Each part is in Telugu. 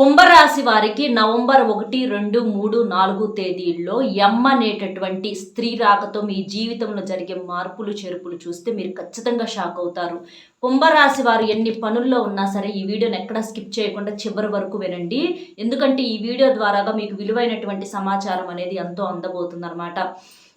కుంభరాశి వారికి నవంబర్ ఒకటి రెండు మూడు నాలుగు తేదీల్లో ఎమ్మ అనేటటువంటి స్త్రీ రాకతో మీ జీవితంలో జరిగే మార్పులు చేర్పులు చూస్తే మీరు ఖచ్చితంగా షాక్ అవుతారు. కుంభరాశి వారు ఎన్ని పనుల్లో ఉన్నా సరే ఈ వీడియోని ఎక్కడ స్కిప్ చేయకుండా చివరి వరకు వినండి. ఎందుకంటే ఈ వీడియో ద్వారాగా మీకు విలువైనటువంటి సమాచారం అనేది ఎంతో అందబోతుందన్నమాట.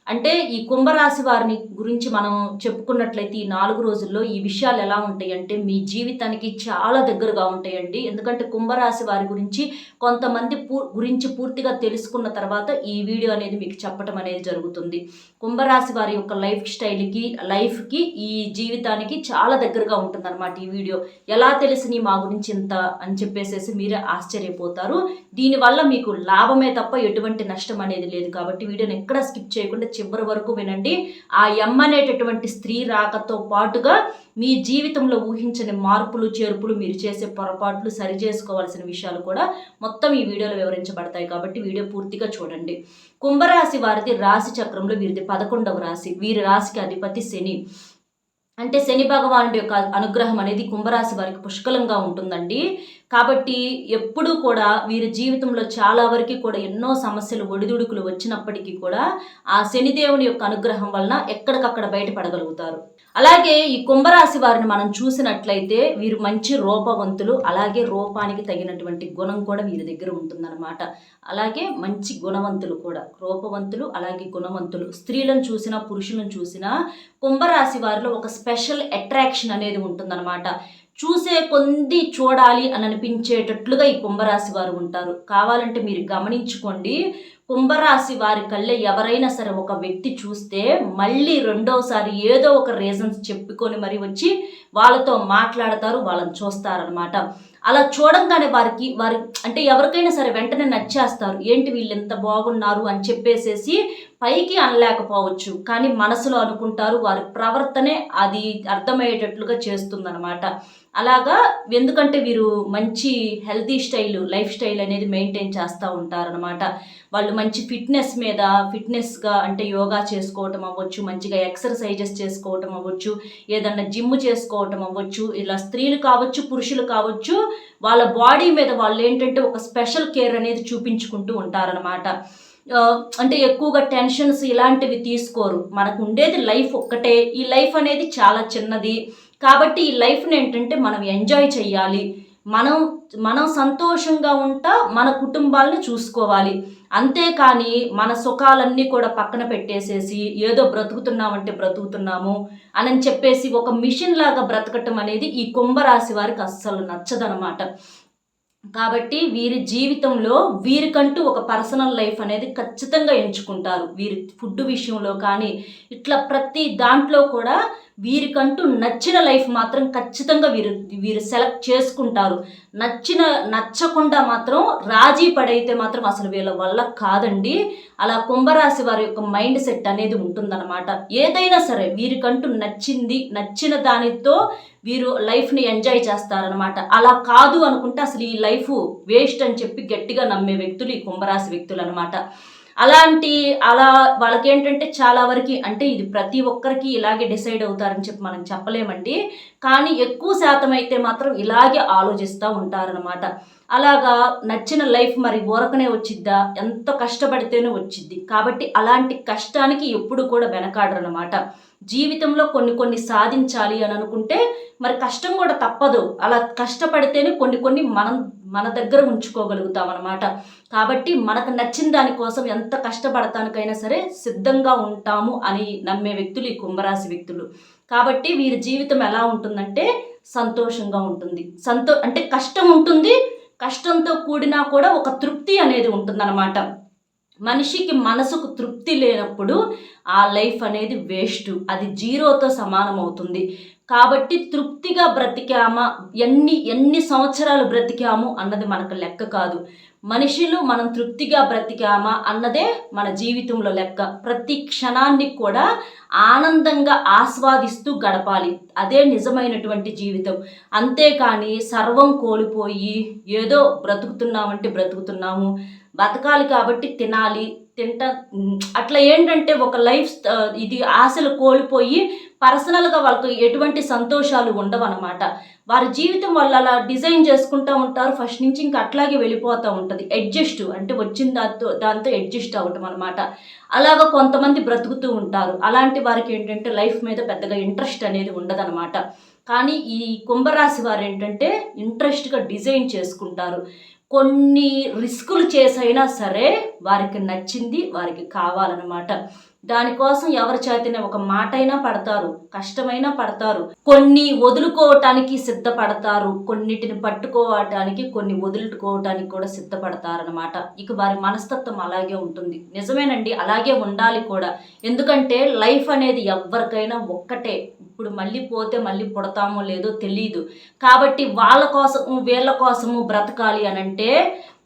అంటే ఈ కుంభరాశి వారిని గురించి మనం చెప్పుకున్నట్లయితే ఈ నాలుగు రోజుల్లో ఈ విషయాలు ఎలా ఉంటాయి అంటే మీ జీవితానికి చాలా దగ్గరగా ఉంటాయండి. ఎందుకంటే కుంభరాశి వారి గురించి కొంతమంది పూ గురించి పూర్తిగా తెలుసుకున్న తర్వాత ఈ వీడియో అనేది మీకు చెప్పడం అనేది జరుగుతుంది. కుంభరాశి వారి యొక్క లైఫ్ స్టైల్కి లైఫ్కి ఈ జీవితానికి చాలా దగ్గరగా ఉంటుందన్నమాట ఈ వీడియో. ఎలా తెలిసి మా గురించి ఇంత అని చెప్పేసేసి మీరే ఆశ్చర్యపోతారు. దీనివల్ల మీకు లాభమే తప్ప ఎటువంటి నష్టం అనేది లేదు కాబట్టి వీడియోని ఎక్కడ స్కిప్ చేయకుండా చివరి వరకు వినండి. ఆ ఎమ్ అనేటటువంటి స్త్రీ రాకతో పాటుగా మీ జీవితంలో ఊహించని మార్పులు చేర్పులు మీరు చేసే పొరపాట్లు సరి చేసుకోవాల్సిన విషయాలు కూడా మొత్తం ఈ వీడియోలో వివరించబడతాయి కాబట్టి వీడియో పూర్తిగా చూడండి. కుంభరాశి వారిది రాశి చక్రంలో వీరిది పదకొండవ రాశి. వీరి రాశికి అధిపతి శని. అంటే శని భగవానుడి యొక్క అనుగ్రహం అనేది కుంభరాశి వారికి పుష్కలంగా ఉంటుందండి. కాబట్టి ఎప్పుడూ కూడా వీరి జీవితంలో చాలా వరకు కూడా ఎన్నో సమస్యలు ఒడిదుడుకులు వచ్చినప్పటికీ కూడా ఆ శనిదేవుని యొక్క అనుగ్రహం వలన ఎక్కడికక్కడ బయటపడగలుగుతారు. అలాగే ఈ కుంభరాశి వారిని మనం చూసినట్లయితే వీరు మంచి రూపవంతులు అలాగే రూపానికి తగినటువంటి గుణం కూడా వీరి దగ్గర ఉంటుందన్నమాట. అలాగే మంచి గుణవంతులు కూడా రూపవంతులు అలాగే గుణవంతులు. స్త్రీలను చూసినా పురుషులను చూసినా కుంభరాశి వారిలో ఒక స్పెషల్ అట్రాక్షన్ అనేది ఉంటుందన్నమాట. చూసే కొంది చూడాలి అని అనిపించేటట్లుగా ఈ కుంభరాశి వారు ఉంటారు. కావాలంటే మీరు గమనించుకోండి. కుంభరాశి వారి కళ్ళే ఎవరైనా సరే ఒక వ్యక్తి చూస్తే మళ్ళీ రెండోసారి ఏదో ఒక రీజన్స్ చెప్పుకొని మరి వచ్చి వాళ్ళతో మాట్లాడతారు వాళ్ళని చూస్తారనమాట అలా చూడంగానే వారికి వారి అంటే ఎవరికైనా సరే వెంటనే నచ్చేస్తారు. ఏంటి వీళ్ళు ఎంత బాగున్నారు అని చెప్పేసేసి పైకి అనలేకపోవచ్చు. కానీ మనసులో అనుకుంటారు వారి ప్రవర్తనే అది అర్థమయ్యేటట్లుగా చేస్తుందన్నమాట. అలాగా ఎందుకంటే వీరు మంచి హెల్తీ స్టైల్ లైఫ్ స్టైల్ అనేది మెయింటైన్ చేస్తూ ఉంటారనమాట వాళ్ళు మంచి ఫిట్నెస్ మీద ఫిట్నెస్గా అంటే యోగా చేసుకోవటం అవ్వచ్చు మంచిగా ఎక్సర్సైజెస్ చేసుకోవటం అవ్వచ్చు ఏదన్నా జిమ్ చేసుకోవటం అవ్వచ్చు ఇలా స్త్రీలు కావచ్చు పురుషులు కావచ్చు వాళ్ళ బాడీ మీద వాళ్ళు ఏంటంటే ఒక స్పెషల్ కేర్ అనేది చూపించుకుంటూ ఉంటారనమాట అంటే ఎక్కువగా టెన్షన్స్ ఇలాంటివి తీసుకోరు. మనకు ఉండేది లైఫ్ ఒక్కటే. ఈ లైఫ్ అనేది చాలా చిన్నది. కాబట్టి ఈ లైఫ్ని ఏంటంటే మనం ఎంజాయ్ చేయాలి మనం మనం సంతోషంగా ఉంటా మన కుటుంబాలను చూసుకోవాలి. అంతేకాని మన సుఖాలన్నీ కూడా పక్కన పెట్టేసేసి ఏదో బ్రతుకుతున్నామంటే బ్రతుకుతున్నాము అని చెప్పేసి ఒక మిషన్ లాగా బ్రతకటం అనేది ఈ కుంభరాశి వారికి అస్సలు నచ్చదనమాట. కాబట్టి వీరి జీవితంలో వీరికంటూ ఒక పర్సనల్ లైఫ్ అనేది ఖచ్చితంగా ఎంచుకుంటారు. వీరి ఫుడ్ విషయంలో కానీ ఇట్లా ప్రతి దాంట్లో కూడా వీరికంటూ నచ్చిన లైఫ్ మాత్రం ఖచ్చితంగా వీరు వీరు సెలెక్ట్ చేసుకుంటారు. నచ్చిన నచ్చకుండా మాత్రం రాజీ పడైతే మాత్రం అసలు వీళ్ళ వల్ల కాదండి. అలా కుంభరాశి వారి యొక్క మైండ్ సెట్ అనేది ఉంటుందన్నమాట. ఏదైనా సరే వీరికంటూ నచ్చింది నచ్చిన దానితో వీరు లైఫ్ని ఎంజాయ్ చేస్తారనమాట అలా కాదు అనుకుంటే అసలు ఈ లైఫ్ వేస్ట్ అని చెప్పి గట్టిగా నమ్మే వ్యక్తులు ఈ కుంభరాశి వ్యక్తులు అనమాట అలాంటి అలా వాళ్ళకి ఏంటంటే చాలా వరకు అంటే ఇది ప్రతి ఒక్కరికి ఇలాగే డిసైడ్ అవుతారని చెప్పి మనం చెప్పలేమండి. కానీ ఎక్కువ శాతం అయితే మాత్రం ఇలాగే ఆలోచిస్తూ ఉంటారనమాట అలాగా నచ్చిన లైఫ్ మరి ఊరకనే వచ్చిద్దా? ఎంత కష్టపడితేనే వచ్చిద్ది. కాబట్టి అలాంటి కష్టానికి ఎప్పుడు కూడా వెనకాడరనమాట జీవితంలో కొన్ని కొన్ని సాధించాలి అని అనుకుంటే మరి కష్టం కూడా తప్పదు. అలా కష్టపడితేనే కొన్ని కొన్ని మనం మన దగ్గర ఉంచుకోగలుగుతాం అనమాట కాబట్టి మనకు నచ్చిన దానికోసం ఎంత కష్టపడతానికైనా సరే సిద్ధంగా ఉంటాము అని నమ్మే వ్యక్తులు ఈ కుంభరాశి వ్యక్తులు. కాబట్టి వీరి జీవితం ఎలా ఉంటుందంటే సంతోషంగా ఉంటుంది. సంతో అంటే కష్టం ఉంటుంది కష్టంతో కూడినా కూడా ఒక తృప్తి అనేది ఉంటుందన్నమాట. మనిషికి మనసుకు తృప్తి లేనప్పుడు ఆ లైఫ్ అనేది వేస్ట్ అది జీరోతో సమానం అవుతుంది కాబట్టి తృప్తిగా బ్రతికామా? ఎన్ని ఎన్ని సంవత్సరాలు బ్రతికాము అన్నది మనకు లెక్క కాదు. మనుషులు మనం తృప్తిగా బ్రతికామా అన్నదే మన జీవితంలో లెక్క. ప్రతి క్షణాన్ని కూడా ఆనందంగా ఆస్వాదిస్తూ గడపాలి. అదే నిజమైనటువంటి జీవితం. అంతేకాని సర్వం కోల్పోయి ఏదో బ్రతుకుతున్నామంటే బ్రతుకుతున్నాము. బతకాలి కాబట్టి తినాలి తింట అట్లా ఏంటంటే ఒక లైఫ్ ఇది ఆశలు కోల్పోయి పర్సనల్గా వాళ్ళతో ఎటువంటి సంతోషాలు ఉండవన్నమాట. వారి జీవితం వాళ్ళు అలా డిజైన్ చేసుకుంటూ ఉంటారు. ఫస్ట్ నుంచి ఇంకా అట్లాగే వెళ్ళిపోతూ ఉంటుంది. అడ్జస్ట్ అంటే వచ్చిన దాంతో దాంతో అడ్జస్ట్ అవ్వటం అనమాట అలాగ కొంతమంది బ్రతుకుతూ ఉంటారు. అలాంటి వారికి ఏంటంటే లైఫ్ మీద పెద్దగా ఇంట్రెస్ట్ అనేది ఉండదన్నమాట. కానీ ఈ కుంభరాశి వారు ఏంటంటే ఇంట్రెస్ట్గా డిజైన్ చేసుకుంటారు. కొన్ని రిస్కులు చేసైనా సరే వారికి నచ్చింది వారికి కావాలన్నమాట. దానికోసం ఎవరి చేతనే ఒక మాట అయినా పడతారు కష్టమైనా పడతారు. కొన్ని వదులుకోవటానికి సిద్ధపడతారు కొన్నిటిని పట్టుకోవటానికి కొన్ని వదులుకోవటానికి కూడా సిద్ధపడతారనమాట ఇక వారి మనస్తత్వం అలాగే ఉంటుంది. నిజమేనండి అలాగే ఉండాలి కూడా. ఎందుకంటే లైఫ్ అనేది ఎవరికైనా ఒక్కటే ఇప్పుడు మళ్ళీ పోతే మళ్ళీ పుడతామో లేదో తెలియదు కాబట్టి వాళ్ళ కోసము వీళ్ళ కోసము బ్రతకాలి అని అంటే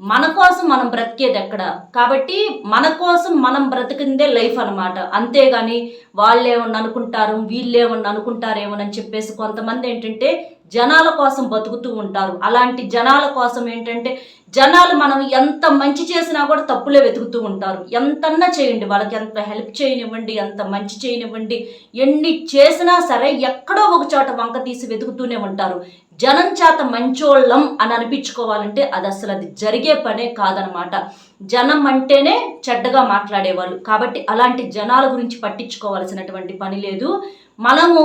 మన కోసం మనం బ్రతికేది ఎక్కడ? కాబట్టి మన కోసం మనం బ్రతికిందే లైఫ్ అనమాట అంతేగాని వాళ్ళు ఏమన్నా అనుకుంటారు వీళ్ళు ఏమన్నా అనుకుంటారేమోనని చెప్పేసి కొంతమంది ఏంటంటే జనాల కోసం బతుకుతూ ఉంటారు. అలాంటి జనాల కోసం ఏంటంటే జనాలు మనం ఎంత మంచి చేసినా కూడా తప్పులే వెతుకుతూ ఉంటారు. ఎంతన్నా చేయండి వాళ్ళకి ఎంత హెల్ప్ చేయనివ్వండి ఎంత మంచి చేయనివ్వండి ఎన్ని చేసినా సరే ఎక్కడో ఒక చోట వంక తీసి వెతుకుతూనే ఉంటారు. జనం చేత మంచోళ్ళం అని అనిపించుకోవాలంటే అది అసలు అది జరిగే పనే కాదనమాట. జనం అంటేనే చెడ్డగా మాట్లాడేవాళ్ళు. కాబట్టి అలాంటి జనాల గురించి పట్టించుకోవాల్సినటువంటి పని లేదు. మనము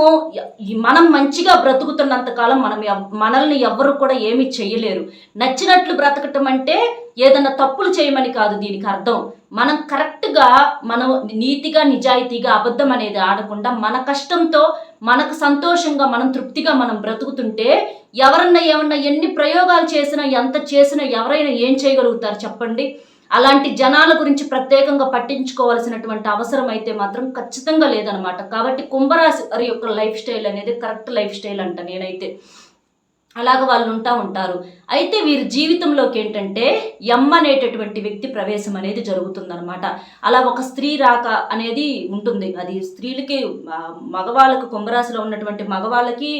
మనం మంచిగా బ్రతుకుతున్నంత కాలం మనం మనల్ని ఎవ్వరు కూడా ఏమీ చేయలేరు నచ్చినట్లు బ్రతకటం అంటే ఏదైనా తప్పులు చేయమని కాదు దీనికి అర్థం. మనం కరెక్ట్గా మనం నీతిగా నిజాయితీగా అబద్ధం అనేది ఆడకుండా మన కష్టంతో మనకు సంతోషంగా మనం తృప్తిగా మనం బ్రతుకుతుంటే ఎవరన్నా ఏమన్నా ఎన్ని ప్రయోగాలు చేసినా ఎంత చేసినా ఎవరైనా ఏం చేయగలుగుతారు చెప్పండి? అలాంటి జనాల గురించి ప్రత్యేకంగా పట్టించుకోవాల్సినటువంటి అవసరం అయితే మాత్రం ఖచ్చితంగా లేదనమాట కాబట్టి కుంభరాశి వారి యొక్క లైఫ్ స్టైల్ అనేది కరెక్ట్ లైఫ్ స్టైల్ అంట నేనైతే. అలాగ వాళ్ళు ఉంటా ఉంటారు. అయితే వీరి జీవితంలోకి ఏంటంటే ఎమ్ అనేటటువంటి వ్యక్తి ప్రవేశం అనేది జరుగుతుందనమాట అలా ఒక స్త్రీ రాక అనేది ఉంటుంది. అది స్త్రీలకి మగవాళ్ళకు కుంభరాశిలో ఉన్నటువంటి మగవాళ్ళకి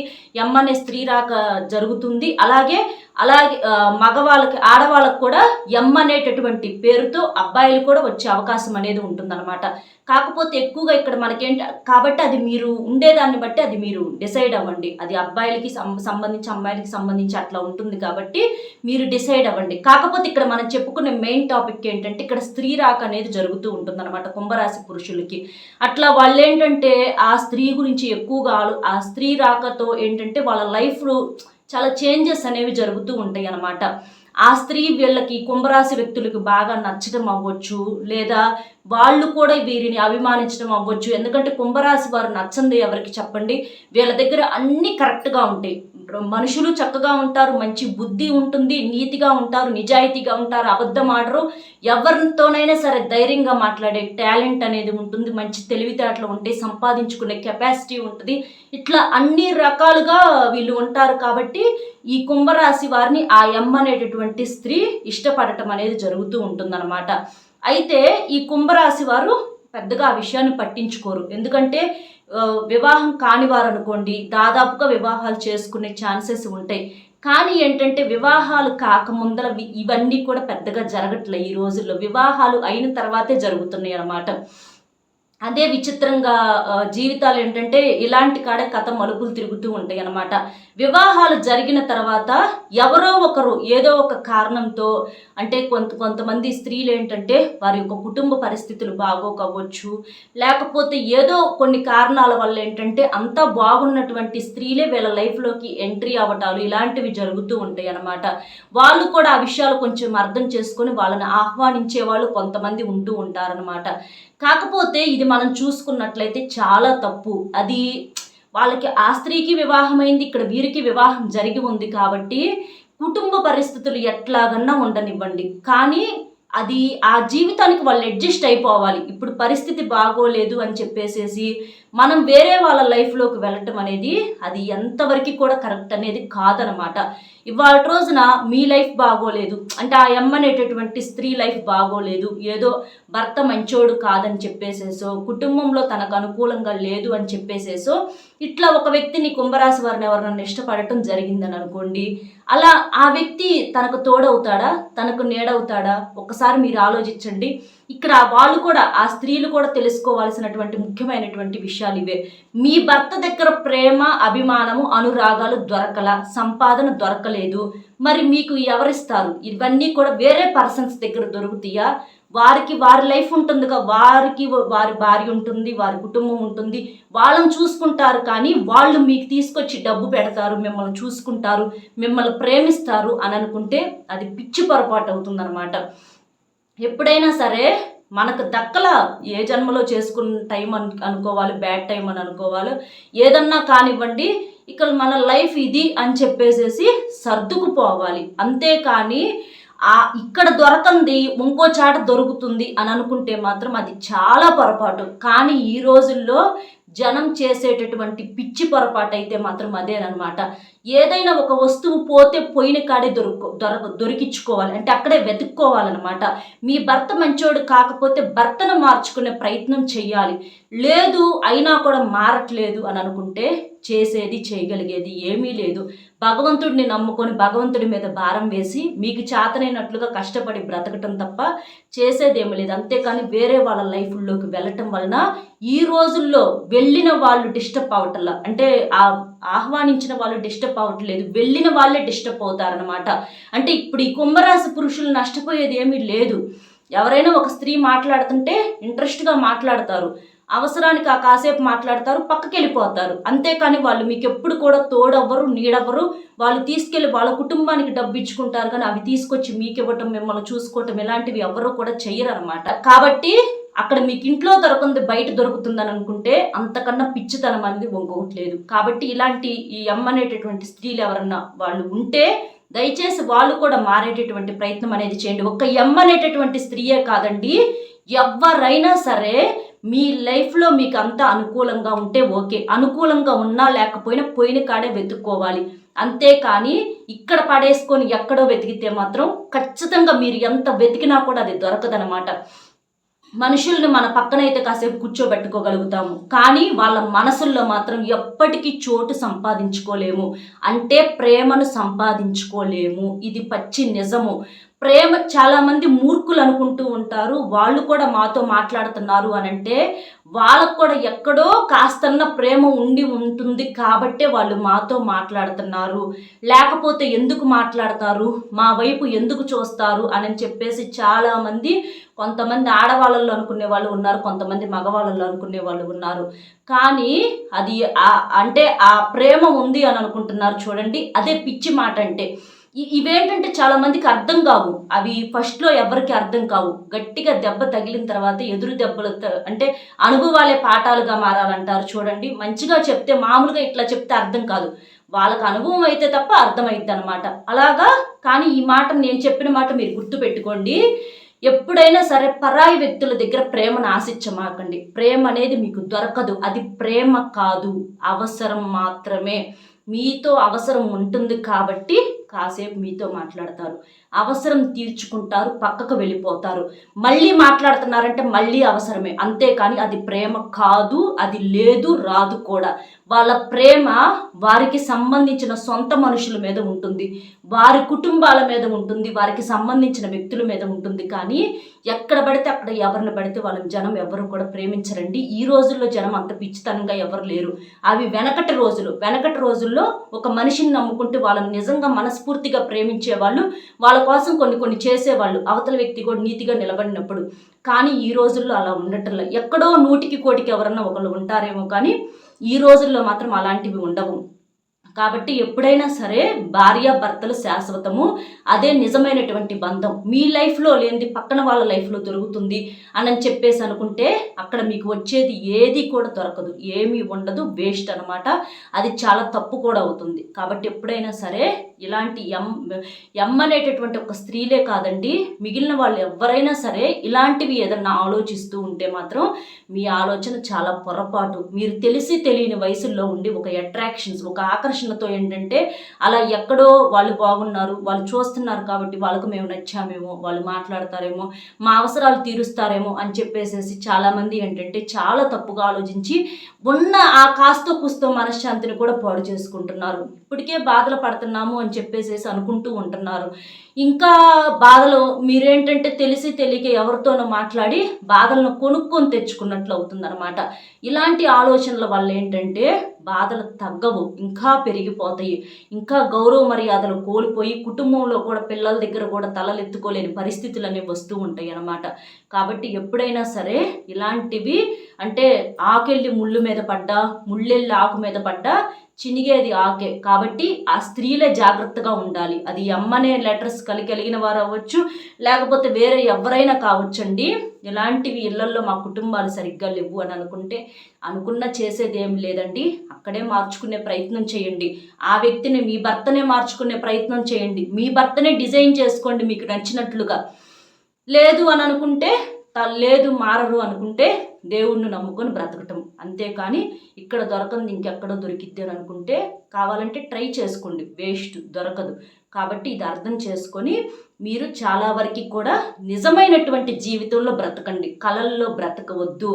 ఎమ్ అనే స్త్రీ రాక జరుగుతుంది. అలాగే అలాగే మగవాళ్ళకి ఆడవాళ్ళకు కూడా ఎమ్ అనేటటువంటి పేరుతో అబ్బాయిలు కూడా వచ్చే అవకాశం అనేది ఉంటుందన్నమాట. కాకపోతే ఎక్కువగా ఇక్కడ మనకేంట కాబట్టి అది మీరు ఉండేదాన్ని బట్టి అది మీరు డిసైడ్ అవ్వండి. అది అబ్బాయిలకి సంబంధించి అమ్మాయిలకి సంబంధించి అట్లా ఉంటుంది కాబట్టి మీరు డిసైడ్ అవ్వండి. కాకపోతే ఇక్కడ మనం చెప్పుకునే మెయిన్ టాపిక్ ఏంటంటే ఇక్కడ స్త్రీ రాక అనేది జరుగుతూ ఉంటుందన్నమాట కుంభరాశి పురుషులకి. అట్లా వాళ్ళు ఏంటంటే ఆ స్త్రీ గురించి ఎక్కువగా ఆ స్త్రీ రాకతో ఏంటంటే వాళ్ళ లైఫ్లో చాలా చేంజెస్ అనేవి జరుగుతూ ఉంటాయి అన్నమాట. ఆ స్త్రీ వీళ్ళకి కుంభరాశి వ్యక్తులకు బాగా నచ్చడం అవ్వచ్చు లేదా వాళ్ళు కూడా వీరిని అభిమానించడం అవ్వచ్చు. ఎందుకంటే కుంభరాశి వారు నచ్చంది ఎవరికి చెప్పండి? వీళ్ళ దగ్గర అన్నీ కరెక్ట్గా ఉంటాయి. మనుషులు చక్కగా ఉంటారు మంచి బుద్ధి ఉంటుంది నీతిగా ఉంటారు నిజాయితీగా ఉంటారు అబద్ధం ఆడరు. ఎవరితోనైనా సరే ధైర్యంగా మాట్లాడే టాలెంట్ అనేది ఉంటుంది మంచి తెలివితేటలు ఉంటాయి సంపాదించుకునే కెపాసిటీ ఉంటుంది. ఇట్లా అన్ని రకాలుగా వీళ్ళు ఉంటారు కాబట్టి ఈ కుంభరాశి వారిని ఆ ఎమ్ అనేటటువంటి స్త్రీ ఇష్టపడటం అనేది జరుగుతూ ఉంటుందన్నమాట. అయితే ఈ కుంభరాశి వారు పెద్దగా ఆ విషయాన్ని పట్టించుకోరు. ఎందుకంటే వివాహం కానివారు అనుకోండి దాదాపుగా వివాహాలు చేసుకునే ఛాన్సెస్ ఉంటాయి. కానీ ఏంటంటే వివాహాలు కాకముందర ఇవన్నీ కూడా పెద్దగా జరగట్లే ఈ రోజుల్లో. వివాహాలు అయిన తర్వాతే జరుగుతున్నాయి అన్నమాట అదే విచిత్రంగా జీవితాలు ఏంటంటే ఇలాంటి కాడే కథ మలుపులు తిరుగుతూ ఉంటాయి అన్నమాట. వివాహాలు జరిగిన తర్వాత ఎవరో ఒకరు ఏదో ఒక కారణంతో అంటే కొంత కొంతమంది స్త్రీలు ఏంటంటే వారి యొక్క కుటుంబ పరిస్థితులు బాగోకవచ్చు లేకపోతే ఏదో కొన్ని కారణాల వల్ల ఏంటంటే అంతా బాగున్నటువంటి స్త్రీలే వీళ్ళ లైఫ్లోకి ఎంట్రీ అవ్వటాలు ఇలాంటివి జరుగుతూ ఉంటాయి అన్నమాట. వాళ్ళు కూడా ఆ విషయాలు కొంచెం అర్థం చేసుకొని వాళ్ళని ఆహ్వానించే వాళ్ళు కొంతమంది ఉంటూ ఉంటారనమాట కాకపోతే ఇది మనం చూసుకున్నట్లయితే చాలా తప్పు. అది వాళ్ళకి ఆ స్త్రీకి వివాహమైంది ఇక్కడ వీరికి వివాహం జరిగి ఉంది కాబట్టి కుటుంబ పరిస్థితులు ఎట్లాగన్నా ఉండనివ్వండి. కానీ అది ఆ జీవితానికి వాళ్ళు అడ్జస్ట్ అయిపోవాలి. ఇప్పుడు పరిస్థితి బాగోలేదు అని చెప్పేసేసి మనం వేరే వాళ్ళ లైఫ్లోకి వెళ్ళటం అనేది అది ఎంతవరకు కూడా కరెక్ట్ అనేది కాదనమాట. ఇవాళ రోజున మీ లైఫ్ బాగోలేదు. అంటే ఆ ఎమ్ అనేటటువంటి స్త్రీ లైఫ్ బాగోలేదు. ఏదో భర్త మంచోడు కాదని చెప్పేసేసో కుటుంబంలో తనకు అనుకూలంగా లేదు అని చెప్పేసేసో ఇట్లా ఒక వ్యక్తిని కుంభరాశి వారిని ఎవరినైనా ఇష్టపడటం జరిగిందని అనుకోండి అలా ఆ వ్యక్తి తనకు తోడవుతాడా? తనకు నీడవుతాడా? ఒకసారి మీరు ఆలోచించండి. ఇక్కడ వాళ్ళు కూడా ఆ స్త్రీలు కూడా తెలుసుకోవాల్సినటువంటి ముఖ్యమైనటువంటి విషయాలు ఇవే. మీ భర్త దగ్గర ప్రేమ అభిమానము అనురాగాలు దొరకల సంపాదన దొరకలేదు. మరి మీకు ఎవరిస్తారు? ఇవన్నీ కూడా వేరే పర్సన్స్ దగ్గర దొరుకుతాయా? వారికి వారి లైఫ్ ఉంటుందిగా. వారికి వారి భార్య ఉంటుంది వారి కుటుంబం ఉంటుంది. వాళ్ళని చూసుకుంటారు కానీ వాళ్ళు మీకు తీసుకొచ్చి డబ్బు పెడతారు మిమ్మల్ని చూసుకుంటారు మిమ్మల్ని ప్రేమిస్తారు అని అనుకుంటే అది పిచ్చి పొరపాటు అవుతుందన్నమాట. ఎప్పుడైనా సరే మనకు దక్కల ఏ జన్మలో చేసుకున్న టైం అను అనుకోవాలి బ్యాడ్ టైం అని అనుకోవాలి. ఏదన్నా కానివ్వండి ఇక మన లైఫ్ ఇది అని చెప్పేసేసి సర్దుకుపోవాలి. అంతేకాని ఆ ఇక్కడ దొరకంది ఇంకో చాట దొరుకుతుంది అని అనుకుంటే మాత్రం అది చాలా పొరపాటు. కానీ ఈ రోజుల్లో జనం చేసేటటువంటి పిచ్చి పొరపాటు అయితే మాత్రం అదేనమాట. ఏదైనా ఒక వస్తువు పోతే పోయిన కాడే దొరుకు దొరక దొరికించుకోవాలి. అంటే అక్కడే వెతుక్కోవాలన్నమాట. మీ భర్త మంచోడు కాకపోతే భర్తను మార్చుకునే ప్రయత్నం చేయాలి లేదు అయినా కూడా మారట్లేదు అని అనుకుంటే చేసేది చేయగలిగేది ఏమీ లేదు. భగవంతుడిని నమ్ముకొని భగవంతుడి మీద భారం వేసి మీకు చేతనైనట్లుగా కష్టపడి బ్రతకటం తప్ప చేసేదేమీ లేదు. అంతేకాని వేరే వాళ్ళ లైఫ్లోకి వెళ్ళటం వలన ఈ రోజుల్లో వెళ్ళిన వాళ్ళు డిస్టర్బ్ అవటంలా. అంటే ఆ ఆహ్వానించిన వాళ్ళు డిస్టర్బ్ అవ్వట్లేదు వెళ్ళిన వాళ్ళే డిస్టర్బ్ అవుతారనమాట అంటే ఇప్పుడు ఈ కుంభరాశి పురుషులు నష్టపోయేది ఏమీ లేదు. ఎవరైనా ఒక స్త్రీ మాట్లాడుతుంటే ఇంట్రెస్ట్గా మాట్లాడతారు. అవసరానికి ఆ కాసేపు మాట్లాడతారు పక్కకి వెళ్ళిపోతారు అంతేకాని వాళ్ళు మీకు ఎప్పుడు కూడా తోడవ్వరు నీడవ్వరు. వాళ్ళు తీసుకెళ్ళి వాళ్ళ కుటుంబానికి డబ్బు ఇచ్చుకుంటారు కానీ అవి తీసుకొచ్చి మీకు ఇవ్వటం మిమ్మల్ని చూసుకోవటం ఇలాంటివి ఎవరు కూడా చెయ్యరు అనమాట కాబట్టి అక్కడ మీకు ఇంట్లో దొరకంది బయట దొరుకుతుందని అనుకుంటే అంతకన్నా పిచ్చితనం అనేది ఇంకొకట్లేదు కాబట్టి ఇలాంటి ఈ అమ్మనేటటువంటి స్త్రీలు ఎవరన్నా వాళ్ళు ఉంటే దయచేసి వాళ్ళు కూడా మారేటటువంటి ప్రయత్నం అనేది చేయండి. ఒక్క ఎమ్మనేటటువంటి స్త్రీయే కాదండి ఎవరైనా సరే మీ లైఫ్లో మీకు అంతా అనుకూలంగా ఉంటే ఓకే. అనుకూలంగా ఉన్నా లేకపోయినా పోయిన కాడే వెతుక్కోవాలి. అంతేకాని ఇక్కడ పడేసుకొని ఎక్కడో వెతికితే మాత్రం ఖచ్చితంగా మీరు ఎంత వెతికినా కూడా అది దొరకదనమాట మనుషుల్ని మన పక్కనైతే కాసేపు కూర్చోబెట్టుకోగలుగుతాము. కానీ వాళ్ళ మనసుల్లో మాత్రం ఎప్పటికీ చోటు సంపాదించుకోలేము. అంటే ప్రేమను సంపాదించుకోలేము. ఇది పచ్చి నిజము. ప్రేమ చాలామంది మూర్ఖులు అనుకుంటూ ఉంటారు. వాళ్ళు కూడా మాతో మాట్లాడుతున్నారు అని అంటే వాళ్ళకు కూడా ఎక్కడో కాస్తన్న ప్రేమ ఉండి ఉంటుంది కాబట్టే వాళ్ళు మాతో మాట్లాడుతున్నారు. లేకపోతే ఎందుకు మాట్లాడతారు? మా వైపు ఎందుకు చూస్తారు? అని చెప్పేసి చాలామంది కొంతమంది ఆడవాళ్ళల్లో అనుకునే వాళ్ళు ఉన్నారు. కొంతమంది మగవాళ్ళల్లో అనుకునే వాళ్ళు ఉన్నారు. కానీ అది అంటే ఆ ప్రేమ ఉంది అని అనుకుంటున్నారు. చూడండి అదే పిచ్చి మాట అంటే ఇవేంటంటే చాలా మందికి అర్థం కావు. అవి ఫస్ట్లో ఎవరికి అర్థం కావు. గట్టిగా దెబ్బ తగిలిన తర్వాత ఎదురు దెబ్బలు అంటే అనుభవాలే పాఠాలుగా మారాలంటారు చూడండి. మంచిగా చెప్తే మామూలుగా ఇట్లా చెప్తే అర్థం కాదు. వాళ్ళకి అనుభవం అయితే తప్ప అర్థమైద్ది అనమాట అలాగా? కానీ ఈ మాట నేను చెప్పిన మాట మీరు గుర్తుపెట్టుకోండి. ఎప్పుడైనా సరే పరాయి వ్యక్తుల దగ్గర ప్రేమను ఆశించమాకండి. ప్రేమ అనేది మీకు దొరకదు. అది ప్రేమ కాదు. అవసరం మాత్రమే. మీతో అవసరం ఉంటుంది కాబట్టి కాసేపు మీతో మాట్లాడతారు. అవసరం తీర్చుకుంటారు పక్కకు వెళ్ళిపోతారు. మళ్ళీ మాట్లాడుతున్నారంటే మళ్ళీ అవసరమే. అంతేకాని అది ప్రేమ కాదు అది లేదు రాదు కూడా. వాళ్ళ ప్రేమ వారికి సంబంధించిన సొంత మనుషుల మీద ఉంటుంది. వారి కుటుంబాల మీద ఉంటుంది వారికి సంబంధించిన వ్యక్తుల మీద ఉంటుంది. కానీ ఎక్కడ పడితే అక్కడ ఎవరిని పడితే వాళ్ళని జనం ఎవరు కూడా ప్రేమించరండి. ఈ రోజుల్లో జనం అంత పిచ్చితనంగా ఎవరు లేరు. అవి వెనకటి రోజులు. వెనకటి రోజుల్లో ఒక మనిషిని నమ్ముకుంటే వాళ్ళని నిజంగా మనస్ఫూర్తిగా ప్రేమించే వాళ్ళు వాళ్ళ కోసం కొన్ని కొన్ని చేసేవాళ్ళు అవతల వ్యక్తి కూడా నీతిగా నిలబడినప్పుడు. కానీ ఈ రోజుల్లో అలా ఉండటంలో. ఎక్కడో నూటికి కోటికి ఎవరన్నా ఒకళ్ళు ఉంటారేమో కానీ ఈ రోజుల్లో మాత్రం అలాంటివి ఉండవు. కాబట్టి ఎప్పుడైనా సరే భార్య భర్తలు శాశ్వతము. అదే నిజమైనటువంటి బంధం. మీ లైఫ్లో లేనిది పక్కన వాళ్ళ లైఫ్లో దొరుకుతుంది అని చెప్పేసి అనుకుంటే అక్కడ మీకు వచ్చేది ఏది కూడా దొరకదు. ఏమీ ఉండదు. వేస్ట్ అనమాట అది చాలా తప్పు కూడా అవుతుంది. కాబట్టి ఎప్పుడైనా సరే ఇలాంటి ఎం ఎం అనేటటువంటి ఒక స్త్రీలే కాదండి. మిగిలిన వాళ్ళు ఎవరైనా సరే ఇలాంటివి ఏదన్నా ఆలోచిస్తూ ఉంటే మాత్రం మీ ఆలోచన చాలా పొరపాటు. మీరు తెలిసి తెలియని వయసుల్లో ఉండి ఒక అట్రాక్షన్స్ ఒక ఆకర్షణ ఆకర్షణతో ఏంటంటే అలా ఎక్కడో వాళ్ళు బాగున్నారు వాళ్ళు చూస్తున్నారు కాబట్టి వాళ్ళకు మేము నచ్చామేమో వాళ్ళు మాట్లాడతారేమో మా అవసరాలు తీరుస్తారేమో అని చెప్పేసేసి చాలామంది ఏంటంటే చాలా తప్పుగా ఆలోచించి ఉన్న ఆ కాస్తో కుస్తో మనశ్శాంతిని కూడా పాడు చేసుకుంటున్నారు. ఇప్పటికే బాధలు పడుతున్నాము అని చెప్పేసేసి అనుకుంటూ ఉంటున్నారు. ఇంకా బాధలు మీరేంటంటే తెలిసి తెలియక ఎవరితోనో మాట్లాడి బాధలను కొనుక్కొని తెచ్చుకున్నట్లు అవుతుందన్నమాట. ఇలాంటి ఆలోచనల వల్ల ఏంటంటే బాధలు తగ్గవు ఇంకా పెరిగిపోతాయి. ఇంకా గౌరవ మర్యాదలు కోల్పోయి కుటుంబంలో కూడా పిల్లల దగ్గర కూడా తలలెత్తుకోలేని పరిస్థితులు అనేవి వస్తూ ఉంటాయి అన్నమాట కాబట్టి ఎప్పుడైనా సరే ఇలాంటివి అంటే ఆకెళ్ళి ముళ్ళు మీద పడ్డా ముళ్ళెళ్ళి ఆకు మీద పడ్డా చినిగేది ఆకే. కాబట్టి ఆ స్త్రీలే జాగ్రత్తగా ఉండాలి. అది అమ్మనే లెటర్స్ కలిగి కలిగిన వారు అవ్వచ్చు లేకపోతే వేరే ఎవరైనా కావచ్చండి. ఇలాంటివి ఇళ్ళల్లో మా కుటుంబాలు సరిగ్గా లేవు అని అనుకుంటే అనుకున్న చేసేది ఏం లేదండి. అక్కడే మార్చుకునే ప్రయత్నం చేయండి. ఆ వ్యక్తిని మీ భర్తనే మార్చుకునే ప్రయత్నం చేయండి. మీ భర్తనే డిజైన్ చేసుకోండి మీకు నచ్చినట్లుగా. లేదు అని అనుకుంటే లేదు మారరు అనుకుంటే దేవుణ్ణి నమ్ముకొని బ్రతకటం. అంతేకాని ఇక్కడ దొరకంది ఇంకెక్కడో దొరికిద్ది అని అనుకుంటే కావాలంటే ట్రై చేసుకోండి. వేస్ట్ దొరకదు. కాబట్టి ఇది అర్థం చేసుకొని మీరు చాలా వరకు కూడా నిజమైనటువంటి జీవితంలో బ్రతకండి. కళల్లో బ్రతకవద్దు.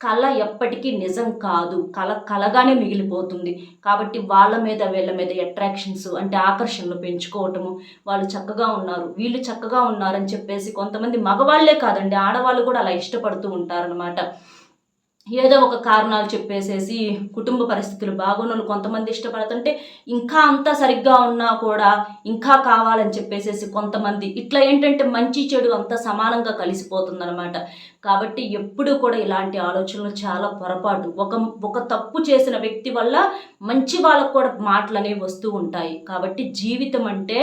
కళ ఎప్పటికీ నిజం కాదు. కళ కళగానే మిగిలిపోతుంది. కాబట్టి వాళ్ళ మీద వీళ్ళ మీద అట్రాక్షన్స్ అంటే ఆకర్షణలు పెంచుకోవటము వాళ్ళు చక్కగా ఉన్నారు వీళ్ళు చక్కగా ఉన్నారని చెప్పేసి కొంతమంది మగవాళ్ళే కాదండి ఆడవాళ్ళు కూడా అలా ఇష్టపడుతూ ఉంటారనమాట ఏదో ఒక కారణాలు చెప్పేసేసి కుటుంబ పరిస్థితులు బాగున్న కొంతమంది ఇష్టపడుతుంటే ఇంకా అంతా సరిగ్గా ఉన్నా కూడా ఇంకా కావాలని చెప్పేసేసి కొంతమంది. ఇట్లా ఏంటంటే మంచి చెడు అంతా సమానంగా కలిసిపోతుందన్నమాట. కాబట్టి ఎప్పుడు కూడా ఇలాంటి ఆలోచనలు చాలా పొరపాటు. ఒక ఒక తప్పు చేసిన వ్యక్తి వల్ల మంచి వాళ్ళకు కూడా మాటలు అనేవి వస్తూ ఉంటాయి. కాబట్టి జీవితం అంటే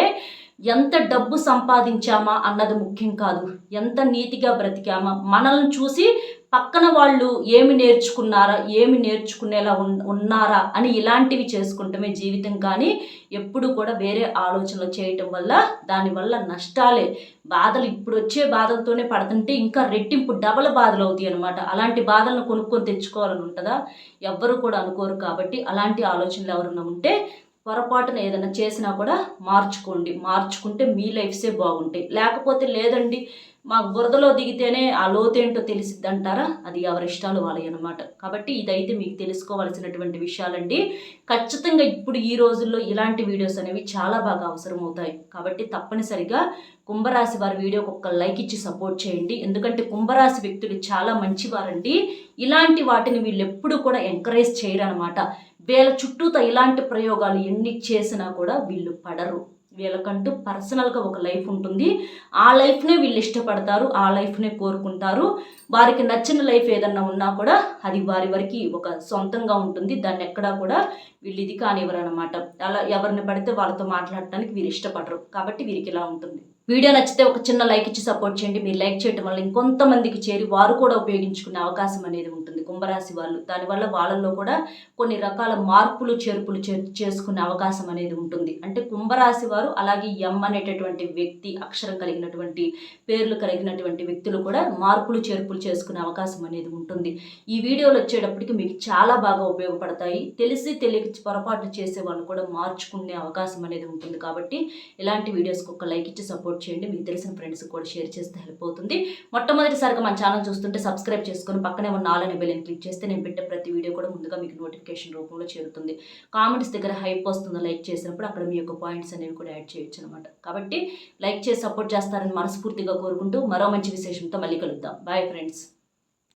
ఎంత డబ్బు సంపాదించామా అన్నది ముఖ్యం కాదు. ఎంత నీతిగా బ్రతికామా మనల్ని చూసి పక్కన వాళ్ళు ఏమి నేర్చుకున్నారా ఏమి నేర్చుకునేలా ఉన్నారా అని ఇలాంటివి చేసుకుంటమే జీవితం. కానీ ఎప్పుడు కూడా వేరే ఆలోచనలు చేయటం వల్ల దానివల్ల నష్టాలే. బాధలు ఇప్పుడు వచ్చే బాధలతోనే పడుతుంటే ఇంకా రెట్టింపు డబల్ బాధలు అవుతాయి అనమాట అలాంటి బాధలను కొనుక్కొని తెచ్చుకోవాలని ఉంటుందా? ఎవ్వరు కూడా అనుకోరు కాబట్టి అలాంటి ఆలోచనలు ఎవరన్నా ఉంటే పొరపాటున ఏదైనా చేసినా కూడా మార్చుకోండి. మార్చుకుంటే మీ లైఫ్సే బాగుంటాయి. లేకపోతే లేదండి మాకు బురదలో దిగితేనే ఆ లోతేంటో తెలిసిద్ది అంటారా? అది ఎవరి ఇష్టాలు వాళ్ళవి అనమాట కాబట్టి ఇదైతే మీకు తెలుసుకోవాల్సినటువంటి విషయాలండి. ఖచ్చితంగా ఇప్పుడు ఈ రోజుల్లో ఇలాంటి వీడియోస్ అనేవి చాలా బాగా అవసరం అవుతాయి కాబట్టి తప్పనిసరిగా కుంభరాశి వారి వీడియోకి ఒక లైక్ ఇచ్చి సపోర్ట్ చేయండి. ఎందుకంటే కుంభరాశి వ్యక్తులు చాలా మంచివారండి. ఇలాంటి వాటిని వీళ్ళు ఎప్పుడు కూడా ఎంకరేజ్ చేయరనమాట వీళ్ళ చుట్టూతో ఇలాంటి ప్రయోగాలు ఎన్ని చేసినా కూడా వీళ్ళు పడరు. వీళ్ళకంటూ పర్సనల్గా ఒక లైఫ్ ఉంటుంది. ఆ లైఫ్నే వీళ్ళు ఇష్టపడతారు ఆ లైఫ్నే కోరుకుంటారు. వారికి నచ్చిన లైఫ్ ఏదన్నా ఉన్నా కూడా అది వారి వరకు ఒక సొంతంగా ఉంటుంది. దాన్ని ఎక్కడా కూడా వీళ్ళు ఇది కానివ్వరు అనమాట అలా ఎవరిని పడితే వాళ్ళతో మాట్లాడటానికి వీరు ఇష్టపడరు. కాబట్టి వీరికి ఇలా ఉంటుంది. వీడియో నచ్చితే ఒక చిన్న లైక్ ఇచ్చి సపోర్ట్ చేయండి. మీరు లైక్ చేయడం వల్ల ఇంకొంతమందికి చేరి వారు కూడా ఉపయోగించుకునే అవకాశం అనేది ఉంటుంది. కుంభరాశి వాళ్ళు. దానివల్ల వాళ్ళల్లో కూడా కొన్ని రకాల మార్పులు చేర్పులు చేసుకునే అవకాశం అనేది ఉంటుంది. అంటే కుంభరాశి వారు అలాగే ఎం అనేటటువంటి వ్యక్తి అక్షరం కలిగినటువంటి పేర్లు కలిగినటువంటి వ్యక్తులు కూడా మార్పులు చేర్పులు చేసుకునే అవకాశం అనేది ఉంటుంది. ఈ వీడియోలు వచ్చేటప్పటికి మీకు చాలా బాగా ఉపయోగపడతాయి. తెలిసి తెలియక పొరపాట్లు చేసే వాళ్ళు కూడా మార్చుకునే అవకాశం అనేది ఉంటుంది కాబట్టి ఇలాంటి వీడియోస్కి ఒక లైక్ ఇచ్చి సపోర్ట్ చేయండి. మీకు తెలిసిన ఫ్రెండ్స్ కూడా షేర్ చేస్తే హెల్ప్ అవుతుంది. మొట్టమొదటిసారిగా మన ఛానల్ చూస్తుంటే సబ్స్క్రైబ్ చేసుకుని పక్కనే ఉన్న ఆల్ అనే బెల్ని క్లిక్ చేస్తే నేను పెట్టే ప్రతి వీడియో కూడా ముందుగా మీకు నోటిఫికేషన్ రూపంలో చేరుతుంది. కామెంట్స్ దగ్గర హైప్ వస్తుందో లైక్ చేసినప్పుడు అక్కడ మీ యొక్క పాయింట్స్ అనేవి కూడా యాడ్ చేయొచ్చు అనమాట కాబట్టి లైక్ చేసి సపోర్ట్ చేస్తారని మనస్ఫూర్తిగా కోరుకుంటూ మరో మంచి విశేషంతో మళ్ళీ కలుద్దాం. Bye friends